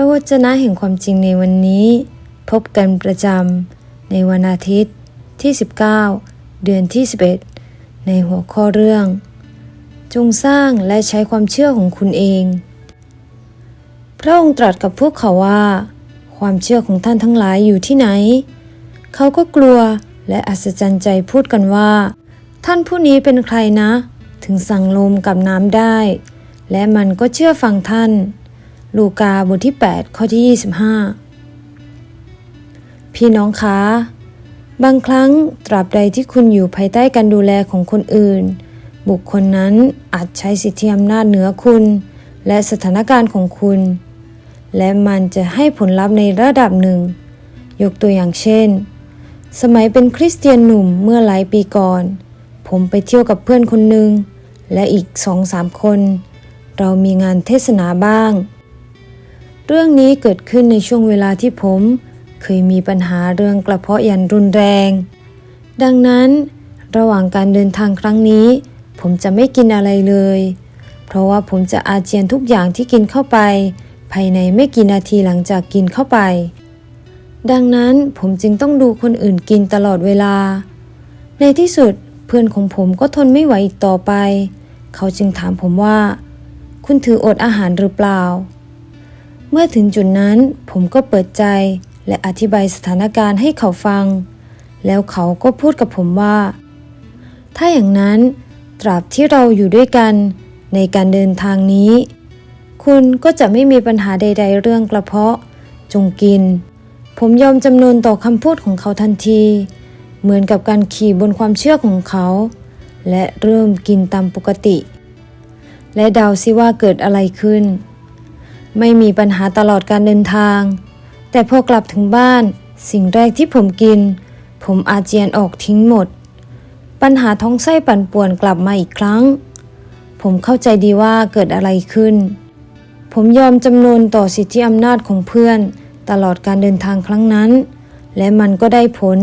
ระวจนะแห่งความจริงในวันนี้ พบกันประจำในวันอาทิตย์ที่ 19 เดือนที่ 11 ในหัวข้อเรื่อง จงสร้างและใช้ความเชื่อของคุณเอง พระองค์ตรัสกับพวกเขาว่า ความเชื่อของท่านทั้งหลายอยู่ที่ไหน เขาก็กลัวและอัศจรรย์ใจพูดกันว่า ท่านผู้นี้เป็นใครนะ ถึงสั่งลมกับน้ำได้ และมันก็เชื่อฟังท่าน ลูกาบทที่ 8 ข้อที่ 25 พี่น้องคะ บางครั้งตราบใดที่คุณอยู่ภายใต้การดูแลของคนอื่น บุคคลนั้นอาจใช้สิทธิอำนาจเหนือคุณ และสถานการณ์ของคุณ และมันจะให้ผลลัพธ์ในระดับหนึ่ง ยกตัวอย่างเช่น สมัยเป็นคริสเตียนหนุ่มเมื่อหลายปีก่อน ผมไปเที่ยวกับเพื่อนคนหนึ่งและอีกสองสามคน เรามีงานเทศนาบ้าง เรื่องนี้เกิดขึ้นในช่วงเวลาที่ผม เคยมีปัญหาเรื่องกระเพาะยันรุนแรง ดังนั้น ระหว่างการเดินทางครั้งนี้ ผมจะไม่กินอะไรเลย เพราะว่าผมจะอาเจียนทุกอย่างที่กินเข้าไป ภายในไม่กี่นาทีหลังจากกินเข้าไป ดังนั้นผมจึงต้องดูคนอื่นกินตลอดเวลา ในที่สุดเพื่อนของผมก็ทนไม่ไหวอีกต่อไป เขาจึงถามผมว่า คุณถืออดอาหารหรือเปล่า เมื่อถึงจุดนั้นผมก็เปิดใจและอธิบายสถานการณ์ให้เขาฟัง แล้วเขาก็พูดกับผมว่า ถ้าอย่างนั้น ตราบที่เราอยู่ด้วยกันในการเดินทางนี้ คุณก็จะไม่มีปัญหาใด ๆ เรื่องกระเพาะ จงกิน ผมยอมจำนนต่อคำพูดของเขาทันที เหมือนกับการขี่บนความเชื่อของเขา และเริ่มกินตามปกติ และเดาซิว่าเกิดอะไรขึ้น ไม่มีปัญหาตลอดการเดินทาง แต่พอกลับถึงบ้าน สิ่งแรกที่ผมกิน ผมอาเจียนออกทิ้งหมด ปัญหาท้องไส้ปั่นป่วนกลับมาอีกครั้ง ผมเข้าใจดีว่าเกิดอะไรขึ้น ผมยอมจำนนต่อสิทธิอำนาจของเพื่อน ตลอดการเดินทางครั้งนั้น และมันก็ได้ผล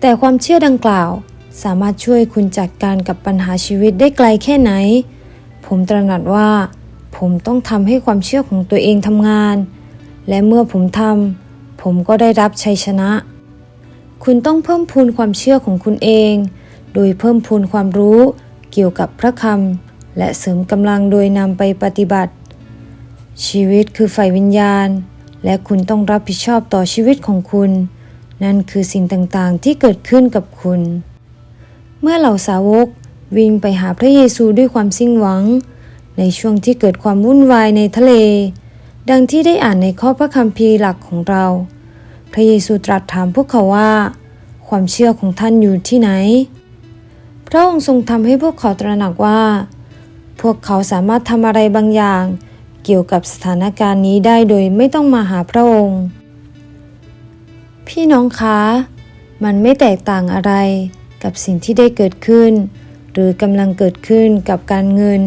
แต่ความเชื่อดังกล่าวสามารถช่วยคุณจัดการกับปัญหาชีวิตได้ไกลแค่ไหน ผมตระหนักว่า ผมต้องทำให้ความเชื่อของตัวเองทำงาน และเมื่อผมทำผมก็ได้รับชัยชนะ คุณต้องเพิ่มพูนความเชื่อของคุณเอง โดยเพิ่มพูนความรู้เกี่ยวกับพระคำและเสริมกำลังโดยนำไปปฏิบัติ ชีวิตคือไฟวิญญาณ และคุณต้องรับผิดชอบต่อชีวิตของคุณ นั่นคือสิ่งต่างๆที่เกิดขึ้นกับคุณ เมื่อเหล่าสาวกวิ่งไปหาพระเยซูด้วยความสิ้นหวัง ในช่วงที่เกิดความวุ่นวายในทะเล ดังที่ได้อ่านในข้อพระคัมภีร์หลักของเรา พระเยซูตรัสถามพวกเขาว่า ความเชื่อของท่านอยู่ที่ไหน พระองค์ทรงทำให้พวกเขาตระหนักว่า พวกเขาสามารถทำอะไรบางอย่าง เกี่ยวกับสถานการณ์นี้ได้โดยไม่ต้องมาหาพระองค์ พี่น้องคะมันไม่แตกต่างอะไรกับสิ่งที่ได้เกิดขึ้น หรือกำลังเกิดขึ้นกับการเงิน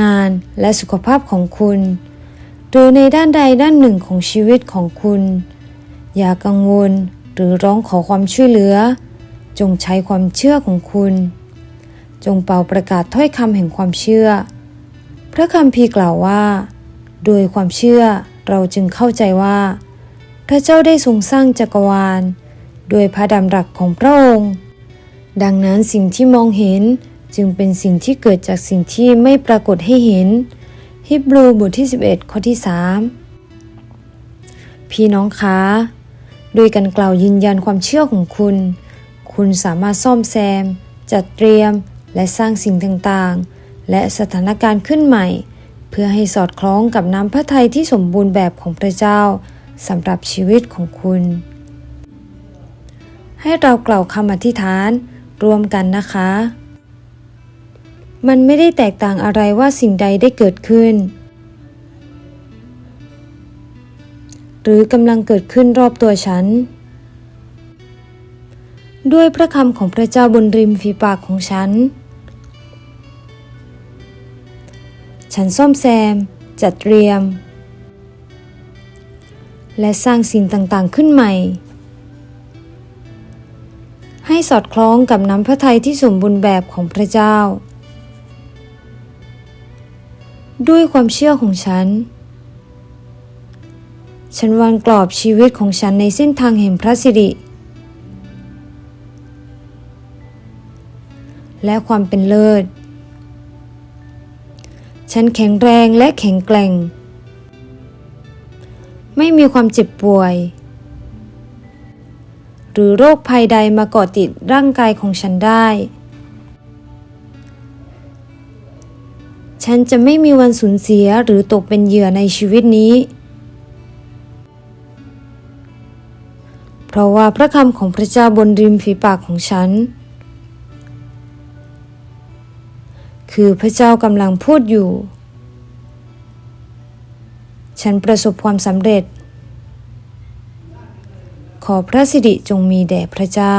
งานและสุขภาพของคุณ หรือในด้านใดด้านหนึ่งของชีวิตของคุณ อย่ากังวลหรือร้องขอความช่วยเหลือ จงใช้ความเชื่อของคุณ จงเป่าประกาศถ้อยคำแห่งความเชื่อ พระคัมภีร์กล่าวว่า โดยความเชื่อเราจึงเข้าใจว่า พระเจ้าได้ทรงสร้างจักรวาล โดยพระดำรัสของพระองค์ ดังนั้นสิ่งที่มองเห็น จึงเป็นสิ่งที่เกิดจากสิ่งที่ไม่ปรากฏให้เห็น ฮิบรูบทที่ 11 ข้อที่ 3 พี่น้องคะโดยการกล่าวยืนยันความเชื่อของคุณ คุณสามารถซ่อมแซม จัดเตรียม และสร้างสิ่งต่างๆ และสถานการณ์ขึ้นใหม่ เพื่อให้สอดคล้องกับน้ำพระทัยที่สมบูรณ์แบบของพระเจ้าสำหรับชีวิตของคุณ ให้เรากล่าวคำอธิษฐานร่วมกันนะคะ มันไม่ได้แตกต่างอะไรว่าสิ่งใดได้เกิดขึ้น หรือกำลังเกิดขึ้นรอบตัวฉัน ด้วยพระคำของพระเจ้าบนริมฝีปากของฉัน ฉันซ่อมแซม จัดเตรียม และสร้างสิ่งต่างๆขึ้นใหม่ให้สอดคล้องกับน้ำพระทัยที่สมบูรณ์แบบของพระเจ้า ด้วยความเชื่อของฉัน ฉันวางกรอบชีวิตของฉันในเส้นทางแห่งพระสิริ และความเป็นเลิศ ฉันแข็งแรงและแข็งแกร่ง ไม่มีความเจ็บป่วย หรือโรคภัยใดมาเกาะติดร่างกายของฉันได้ ฉันจะไม่มีวันสูญเสียหรือตกเป็นเหยื่อในชีวิตนี้ เพราะว่าพระคำของพระเจ้าบนริมฝีปากของฉัน คือพระเจ้ากำลังพูดอยู่ ฉันประสบความสำเร็จ ขอพระสิริจงมีแด่พระเจ้า